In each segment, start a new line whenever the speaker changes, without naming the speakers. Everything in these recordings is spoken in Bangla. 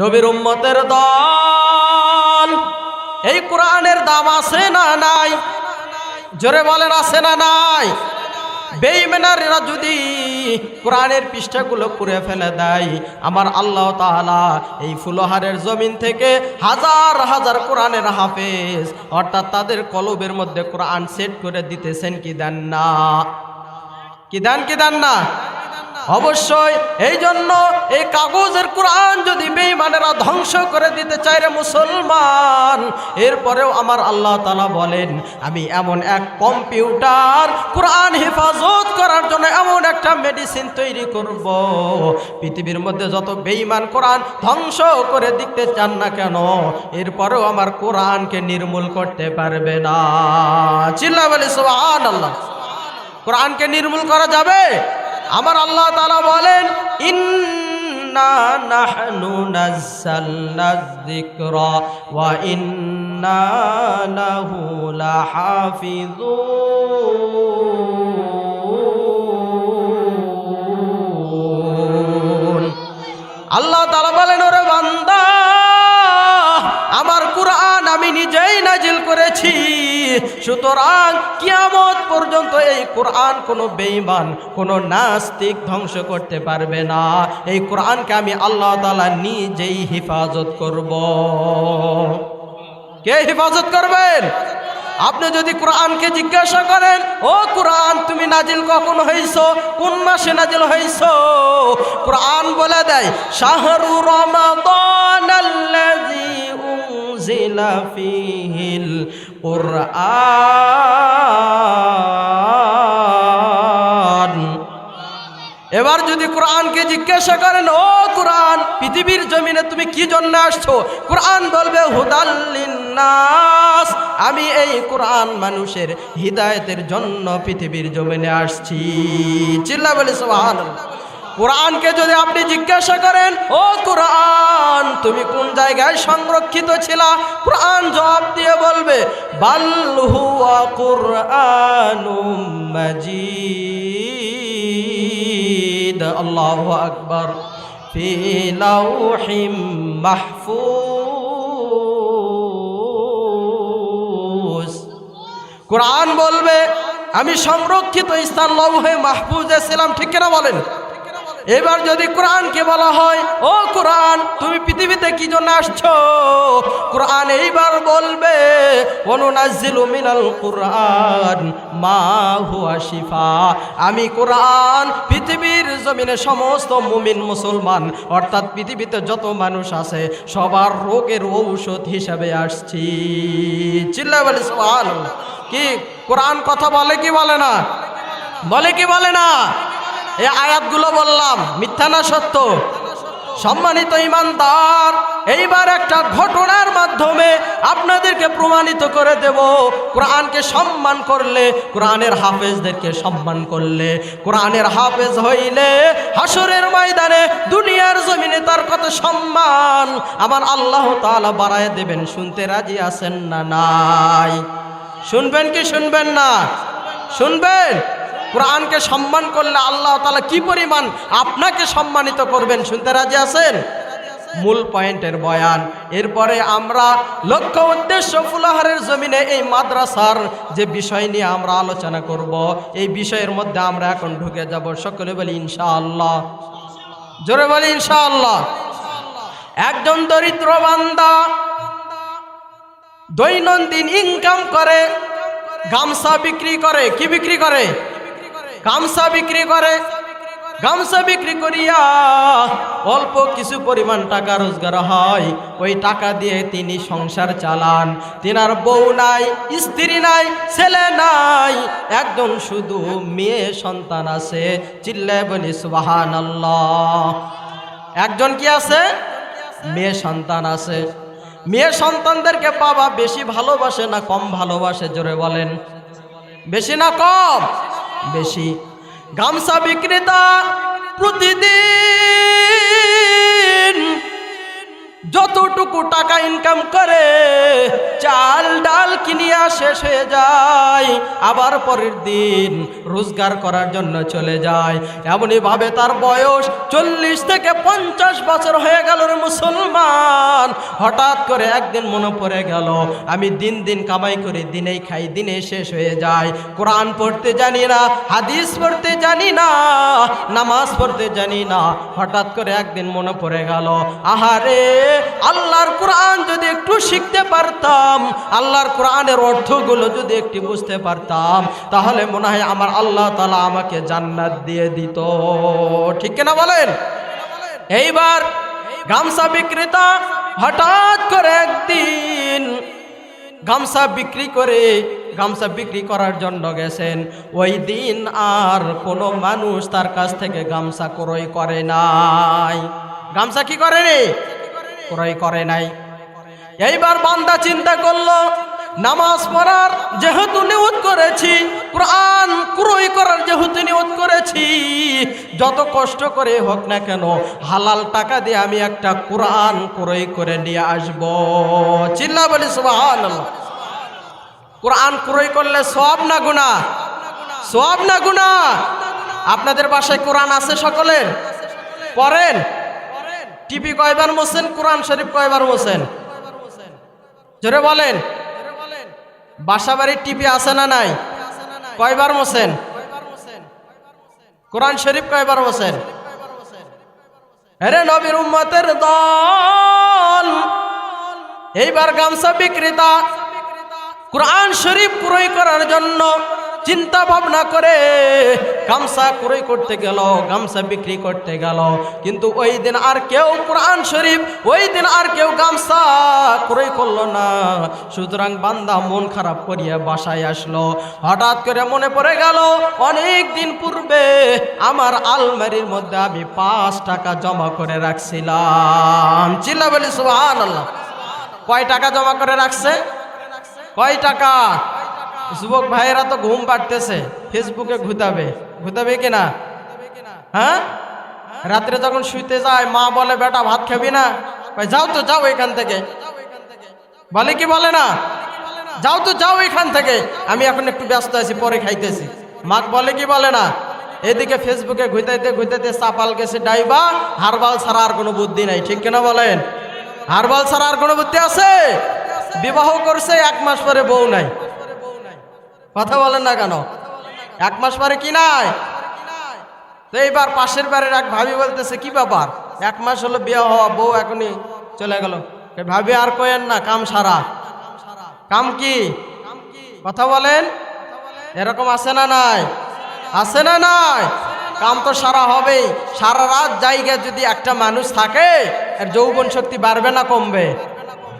নবীর উম্মতের দল। এই কোরআনের দাম আছে না নাই? জোরে বলেন, আছে না নাই? বেইমেনারেরা যদি কোরআনের পৃষ্ঠাগুলো করে ফেলে দেয়, আমার আল্লাহ তাআলা এই ফুলহারের জমিন থেকে হাজার হাজার কোরআনের হাফেজ, অর্থাৎ তাদের কলবের মধ্যে কোরআন সেট করে দিতেছেন, কি দেন না? কি দেন কি দেন না? অবশ্যই, এই জন্য এই কাগজের কোরআন যদি বেঈমানেরা ধ্বংস করে দিতে চায় রে মুসলমান, এরপরেও আমার আল্লাহ তালা বলেন, আমি এমন এক কম্পিউটার কোরআন হেফাজত করার জন্য এমন একটা মেডিসিন তৈরি করব। পৃথিবীর মধ্যে যত বেঈমান কোরআন ধ্বংস করে দিতে চান না কেন, এরপরেও আমার কোরআনকে নির্মূল করতে পারবে না। চিল্লা বলি সুবহান আল্লাহ কোরআনকে নির্মূল করা যাবে? আমার আল্লাহ তালা বলেন আল্লাহ তালা বলেন, ওরে বান্দা, আমার কোরআন আমি নিজেই নাজিল করেছি। সুতরাং কিয়ামত পর্যন্ত এই কোরআন কোনো বেঈমান, কোনো নাস্তিক ধ্বংস করতে পারবে না। এই কোরআনকে আমি আল্লাহ তালা নিজেই হেফাজত করব। কে হেফাজত করবেন? আপনি যদি কোরআনকে জিজ্ঞাসা করেন, ও কোরআন, তুমি নাজিল কখন হইছ? কোন মাসে নাজিল হইছ? কোরআন বলে দেয়, শাহরু রমাদান উনজিলা ফীহিল কুরআন। এবার যদি কোরআনকে জিজ্ঞাসা করেন, ও কোরআন, পৃথিবীর জমিনে তুমি কি জন্য আসছো? কোরআন বলবে হুদাল্লিন্নাস আমি এই কোরআন মানুষের হিদায়তের জন্য পৃথিবীর জমিনে আসছি। চিল্লা বলে সোহান কোরআনকে যদি আপনি জিজ্ঞাসা করেন, ও কোরআন, তুমি কোন জায়গায় সংরক্ষিত ছিলা? কোরআন জবাব দিয়ে বলবে বাল্হুয়া কোরআনুম মাজিদ। আল্লাহু আকবার। ফি লাউহিম মাহফুজ। কোরআন বলবে, আমি সংরক্ষিত স্থান লৌহে মাহফুজে ছিলাম। ঠিক কিনা বলেন? এবার যদি কোরআনকে বলা হয়, ও কোরআন, তুমি পৃথিবীতে কি জন্য আসছো? কোরআন এইবার বলবে মিনাল কোরআন, মা আমি কোরআন, পৃথিবীর জমিনে সমস্ত মুমিন মুসলমান, অর্থাৎ পৃথিবীতে যত মানুষ আছে, সবার রোগের ঔষধ হিসাবে আসছি। চিল্লা বলে কি, কোরআন কথা বলে কি বলে না? বলে কি বলে না? এই আয়াতগুলো বললাম, মিথ্যা না সত্য? সম্মানিত ইমানদার, এইবার একটা ঘটনার মাধ্যমে আপনাদেরকে প্রমাণিত করে দেব। কোরআনকে সম্মান করলে, কোরআনের হাফেজদেরকে সম্মান করলে, কোরআনের হাফেজ হইলে হাসরের ময়দানে দুনিয়ার জমিনে তার কত সম্মান? আমার আল্লাহ তাআলা বাড়ায় দেবেন, শুনতে রাজি আছেন না নাই? শুনবেন কি শুনবেন না? শুনবেন? কোরআনকে সম্মান করলে আল্লাহ তালা কি পরিমাণ আপনাকে সম্মানিত করবেন? শুনতে রাজি আছেন? মূল পয়েন্টের বয়ান। এরপরে আমরা লক্ষ্য উদ্দেশ্য ফুলাহারের জমিনে এই মাদ্রাসার যে বিষয় নিয়ে আমরা আলোচনা করব, এই বিষয়ের মধ্যে আমরা এখন ঢুকে যাব। সকলে বলি ইনশাআল্লাহ। জোরে বলি ইনশাআল্লাহ। একজন দরিদ্র বান্দা দৈনন্দিন ইনকাম করে, গামছা বিক্রি করে, কি বিক্রি করে? গামছা বিক্রি করে, গামছা বিক্রি করিয়া অল্প কিছু পরিমাণ টাকা রোজগার হয়। ওই টাকা দিয়ে তিনি সংসার চালান। তিনার বউ নাই, স্ত্রী নাই, ছেলে নাই, একজন শুধু মেয়ে সন্তান আছে। চিল্লায় বলি সুবাহান একজন কি আছে? মেয়ে সন্তান আছে। মেয়ে সন্তানদেরকে বাবা বেশি ভালোবাসে না কম ভালোবাসে, জোরে বলেন। বেশি না কম? বেশি। গামছা বিক্রেতা প্রতিদিন। যতটুকু টাকা ইনকাম করে, চাল ডাল কিনিয়া শেষ হয়ে যায়। আবার পরের দিন রোজগার করার জন্য চলে যায়। এমনই ভাবে তার বয়স চল্লিশ থেকে পঞ্চাশ বছর হয়ে গেল মুসলমান। হঠাৎ করে একদিন মনে পড়ে গেল, আমি দিন দিন কামাই করে, দিনেই খাই দিনে শেষ হয়ে যায়। কোরআন পড়তে জানি না, হাদিস পড়তে জানি না, নামাজ পড়তে জানি না। হঠাৎ করে একদিন মনে পড়ে গেল, আহারে! আল্লাহর কোরআন যদি একটু শিখতে পারতাম, আল্লাহর কোরআনের অর্থগুলো যদি একটু বুঝতে পারতাম, তাহলে মনে হয় আমার আল্লাহ তালা আমাকে জান্নাত দিয়ে দিত। ঠিক কিনা বলেন? এইবার গামছা বিক্রেতা হঠাৎ করে একদিন গামছা বিক্রি করে গামছা বিক্রি করার জন্য গেছেন। ওই দিন আর কোনো মানুষ তার কাছ থেকে গামছা ক্রয় করে নাই। গামছা কি করেনি? ক্রয় করে নাই। এইবার বান্দা চিন্তা করল, নামাজ পড়ার যেহেতু নিয়ত করেছি, কোরআন ক্রয় করার যেহেতু নিয়ত করেছি, যত কষ্ট করে হোক না কেন, হালাল টাকা দিয়ে আমি একটা কোরআন ক্রয় করে নিয়ে আসব। চিল্লা বলি, সুবহানাল্লাহ। কোরআন ক্রয় করলে সব না গুণা সব না গুণা আপনাদের বাসায় কোরআন আছে সকলের? পড়েন? টিভি কয়বার মোছেন কোরআন শরীফ কয়বার মোছেন জোরে বলেন। বাসা বাড়ির টিভি আছে না নাই? কয়বার মোছেন কোরআন শরীফ কয়বার মোছেন আরে নবীর উম্মতের দল। এইবার গামছা বিক্রেতা। কোরআন শরীফ ক্রয় করার জন্য চিন্তা ভাবনা করে গামছা ক্রয় করতে গেল, গামছা বিক্রি করতে গেল। কিন্তু ওই দিন আর কেউ কোরআন শরীফ, ওই দিন আর কেউ গামছা ক্রয় করল না। সুতরাং বান্দা মন খারাপ করিয়া বাসায় আসলো। হঠাৎ করে মনে পড়ে গেল, অনেক দিন পূর্বে আমার আলমারির মধ্যে আমি পাঁচ টাকা জমা করে রাখছিলাম। চিল্লা বলি সুহান আল্লাহ কয় টাকা জমা করে রাখছে? কয় টাকা? যুবক ভাইয়েরা তো ঘুম পাড়তেছে ফেসবুকে ঘুতাবে। ঘুতাবে কিনা হ্যাঁ? রাত্রে যখন শুইতে যায় মা বলে বেটা ভাত খাবি না? কয়, যাও তো যাও এখান থেকে। বলে কি বলে না? যাও তো যাও এখান থেকে। আমি এখন একটু ব্যস্ত আছি পরে খাইতেছি। মা বলে কি বলে না? এদিকে ফেসবুকে ঘুইতাইতে ঘুইতাইতে চাপাল গেছে ডাইবা হারবাল ছাড়া আর কোনো বুদ্ধি নাই। ঠিক কিনা বলেন? হারবাল ছাড়া আর কোনো বুদ্ধি আছে? বিবাহ করছে এক মাস পরে বউ নাই। কথা বলেন না কেন? এক মাস পরে কি নাই? তো এইবার পাশের বাড়ির এক ভাবি বলতেছে, কি ব্যাপার? এক মাস হলো বিয়ে হওয়া, বউ এখনই চলে গেল। ভাবি, আর কয়েন না, কাম সারা। কাম কি? কথা বলেন। এরকম আছে না নাই? আছে না নাই? কাম তো সারা হবেই। সারা রাত জায়গায় যদি একটা মানুষ থাকে, এর যৌবন শক্তি বাড়বে না কমবে?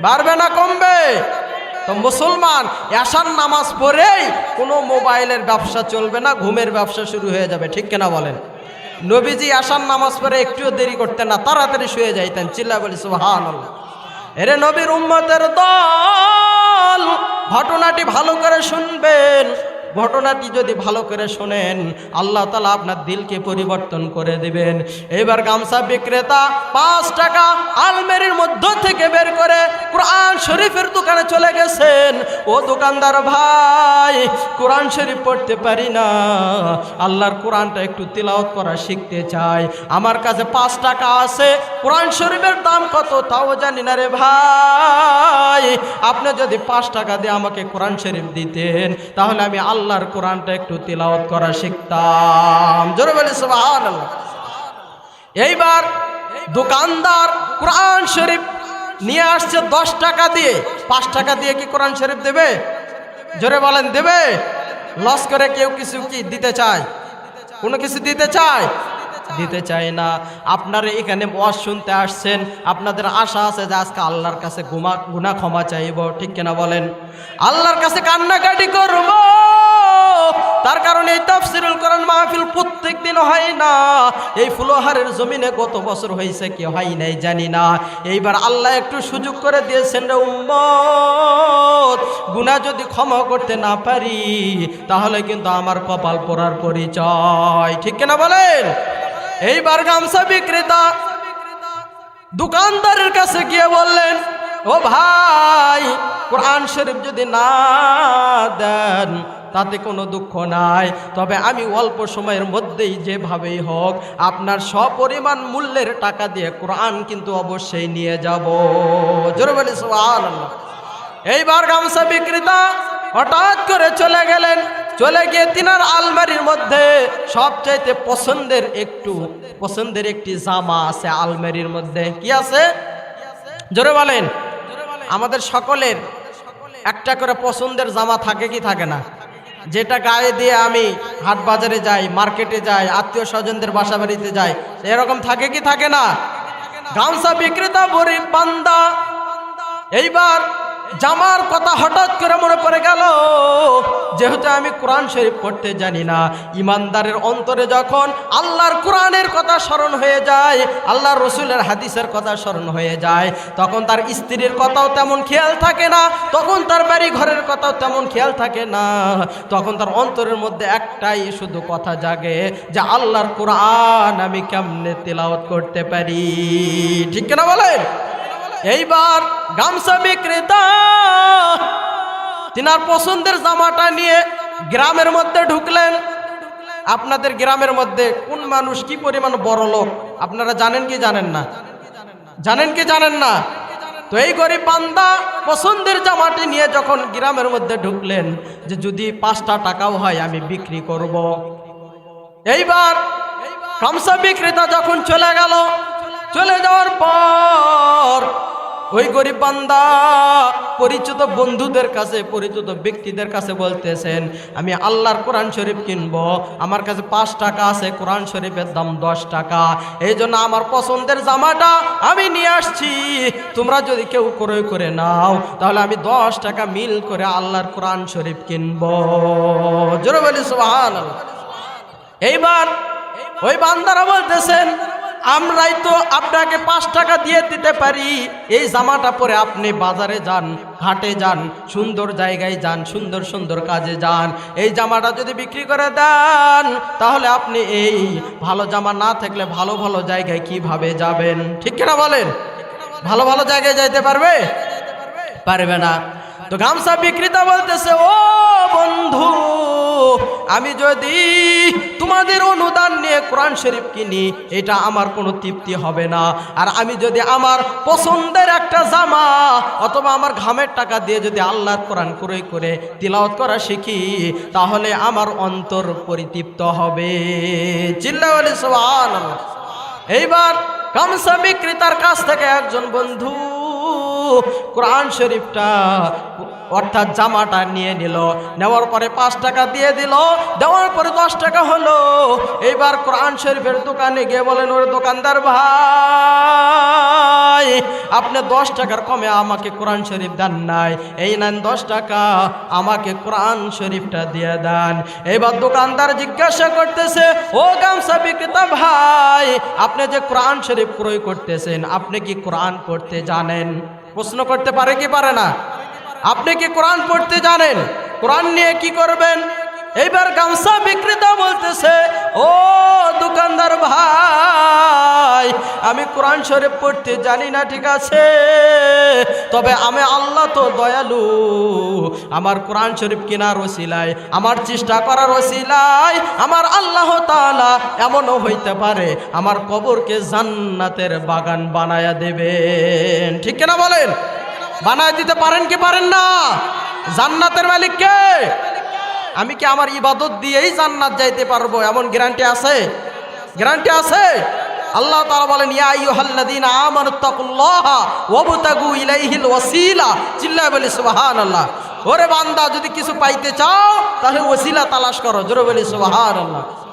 বাড়বে না কমবে? তো মুসলমান এশার নামাজ পড়েই কোনো মোবাইলের ব্যবসা চলবে না, ঘুমের ব্যবসা শুরু হয়ে যাবে, ঠিক কেনা বলেন? নবীজি আসার নামাজ পড়ে একটুও দেরি করতেন না, তাড়াতাড়ি শুয়ে যাইতেন চিল্লা বলি সুহান এরে নবীর উম্মতের দল, ঘটনাটি ভালো করে শুনবেন। ঘটনাটি যদি ভালো করে শোনেন, আল্লাহ তালা আপনার দিলকে পরিবর্তন করে দিবেন। এবার গামছা বিক্রেতা পাঁচ টাকা আলমেরির মধ্য থেকে বের করে কোরআন শরীফের দোকানে চলে গেছেন। ও দোকানদার ভাই, কোরআন শরীফ পড়তে পারি না। আল্লাহর কোরআনটা একটু তিলাওত করা শিখতে চাই। আমার কাছে পাঁচ টাকা আছে, কোরআন শরীফের দাম কত তাও জানি না রে ভাই। আপনি যদি পাঁচ টাকা দিয়ে আমাকে কোরআন শরীফ দিতেন, তাহলে আমি আল্লাহর কোরআনটা একটু তিলাওত করা শিখতাম। জোরে বলি এইবার দোকানদার কোরআন শরীফ নিয়ে আসছে দশ টাকা দিয়ে। পাঁচ টাকা দিয়ে কি কোরআন শরীফ দেবে? জোরে বলেন, দেবে? লস করে কেউ কিছু কি দিতে চায়? কোনো কিছু দিতে চায়? দিতে চায় না। আপনারা এখানে ওয়াজ শুনতে আসছেন। আপনাদের আশা আছে যে আজকে আল্লাহর কাছে গুমা গুনা ক্ষমা চাইব। ঠিক কিনা বলেন? আল্লাহর কাছে কান্নাকাটি করব। তার কারণে এই তাফসিরুল কোরআন মাহফিল প্রত্যেক দিন হয় না। এই ফুলোহারের জমিনে গত বছর হয়েছে কি হয় নাই, জানি না। এইবার আল্লাহ একটু সুযোগ করে দিয়েছেন রে উম্মত। গুনাহ যদি ক্ষমা করতে না পারি, তাহলে কিন্তু আমার কপাল পড়ার পরিচয়। ঠিক কিনা বলেন? এইবার গামছা বিক্রেতা দোকানদারের কাছে গিয়ে বললেন, ও ভাই, কোরআন শরীফ যদি না দেন তাতে কোনো দুঃখ নাই। তবে আমি অল্প সময়ের মধ্যেই যেভাবেই হোক, আপনার সপরিমাণ মূল্যের টাকা দিয়ে কোরআন কিন্তু অবশ্যই নিয়ে যাব। জোরে বলি এইবার গামছা বিক্রেতা হঠাৎ করে চলে গেলেন। চলে গিয়ে তিনার আলমারির মধ্যে সবচাইতে পছন্দের একটু, পছন্দের একটি জামা আছে আলমারির মধ্যে। কি আছে? জোরে বলেন। আমাদের সকলের একটা করে পছন্দের জামা থাকে কি থাকে না? যেটা গায়ে দিয়ে আমি হাট বাজারে যাই, মার্কেটে যাই, আত্মীয় স্বজনদের বাসা বাড়িতে যাই, এরকম থাকে কি থাকে না? গামছা বিক্রেতা, গরিব বান্দা। এইবার জামার কথা হঠাৎ করে মনে পড়ে গেল, যেহেতু আমি কোরআন শরীফ পড়তে জানি না, ইমানদারের অন্তরে যখন আল্লাহর কোরআনের কথা স্মরণ হয়ে যায়, আল্লাহর রসুলের হাদিসের কথা স্মরণ হয়ে যায়, তখন তার স্ত্রীর কথাও তেমন খেয়াল থাকে না, তখন তার বাড়ি ঘরের কথাও তেমন খেয়াল থাকে না, তখন তার অন্তরের মধ্যে একটাই শুধু কথা জাগে যে আল্লাহর কোরআন আমি কেমনে তেলাওয়াত করতে পারি। ঠিক কিনা বলেন? এইবার গামছা বিক্রেতা। তিনার পছন্দের জামাটা নিয়ে গ্রামের মধ্যে ঢুকলেন। আপনাদের গ্রামের মধ্যে কোন মানুষ কি পরিমাণ বড় লোক? আপনারা জানেন কি জানেন না? জানেন কি জানেন না? তো এই গরিব বান্দা পছন্দের জামাটি নিয়ে যখন গ্রামের মধ্যে ঢুকলেন, যে যদি পাঁচটা টাকাও হয় আমি বিক্রি করব। এইবার গামছা বিক্রেতা যখন চলে গেল, চলে যাওয়ার পর ওই গরিব বান্দা পরিচিত বন্ধুদের কাছে, পরিচিত ব্যক্তিদের কাছে বলতেছেন, আমি আল্লাহর কোরআন শরীফ কিনবো। আমার কাছে পাঁচ টাকা আছে, কোরআন শরীফের দাম দশ টাকা। এই জন্য আমার পছন্দের জামাটা আমি নিয়ে আসছি। তোমরা যদি কেউ ক্রয় করে নাও, তাহলে আমি দশ টাকা মিল করে আল্লাহর কোরআন শরীফ কিনবো। জোরে বলি, সুবহানাল্লাহ। এইবার ওই বান্দারা বলতেছেন আমরাই তো আপনাকে পাঁচ টাকা দিয়ে দিতে পারি। এই জামাটা পরে আপনি বাজারে যান, হাটে যান, সুন্দর জায়গায় যান, সুন্দর সুন্দর কাজে যান। এই জামাটা যদি বিক্রি করে দেন, তাহলে আপনি এই ভালো জামা না থাকলে ভালো ভালো জায়গায় কীভাবে যাবেন? ঠিক কিনা বলেন? ভালো ভালো জায়গায় যাইতে পারবে? পারবে না। তো গামছা বিক্রেতা বলতেছে, ও বন্ধু আমি যদি তোমাদের অনুদান নিয়ে কোরআন শরীফ কিনি, এটা আমার কোনো তৃপ্তি হবে না আর আমি যদি আমার পছন্দের একটা জামা অথবা আমার ঘামের টাকা দিয়ে যদি আল্লাহর কোরআন ক্রয় করে, তিলাওয়াত করা শিখি, তাহলে আমার অন্তর পরিতৃপ্ত হবে চিল্লা বলে সুবহানাল্লাহ। এইবার গামছা বিক্রেতার কাছ থেকে একজন বন্ধু কোরআন শরীফটা অর্থাৎ জামাটা নিয়ে নিল। নেওয়ার পরে পাঁচ টাকা দিয়ে দিল। দেওয়ার পরে দশ টাকা হলো। এইবার কোরআন শরীফের দোকানে গিয়ে বলেন, ওর দোকানদার ভাই, আপনি দশ টাকার কমে আমাকে কোরআন শরীফ দেন নাই। এই নেন দশ টাকা, আমাকে কোরআন শরীফটা দিয়ে দেন। এবার দোকানদার জিজ্ঞাসা করতেছে, ও গামছা বিক্রেতা ভাই, আপনি যে কোরআন শরীফ ক্রয় করতেছেন, আপনি কি কোরআন পড়তে জানেন? প্রশ্ন করতে পারে কি পারে না? আপনি কি কোরআন পড়তে জানেন? কোরআন নিয়ে কি করবেন? এইবার গামছা বিক্রেতা বলতেছে ও দোকানদার ভাই, আমি কোরআন শরীফ পড়তে জানি না, ঠিক আছে? তবে আমি আল্লাহ তো দয়ালু। আমার কোরআন শরীফ কেনার ওসিলায়, আমার চেষ্টা করার ওসিলায়, আমার আল্লাহ তালা এমনও হইতে পারে, আমার কবরকে জান্নাতের বাগান বানায়া দেবেন। ঠিক কিনা বলেন? বানায় দিতে পারেন কি পারেন না? জান্নাতের মালিক কে আমি কি আমার ইবাদত দিয়েই জান্নাত যাইতে পারব? এমন গ্যারান্টি আছে? গ্যারান্টি আছে? আল্লাহ তাআলা বলেন, ইয়া আইয়ুহাল্লাযীনা আমানুত্তাকুল্লাহা ওয়াবতাগু ইলাইহিল ওয়াসিলা। চিল্লায় বলি, সুবহানাল্লাহ। ওরে বান্দা, যদি কিছু পাইতে চাও, তাহলে ওসিলা তালাশ করো। জোরে বলি, সুবহানাল্লাহ।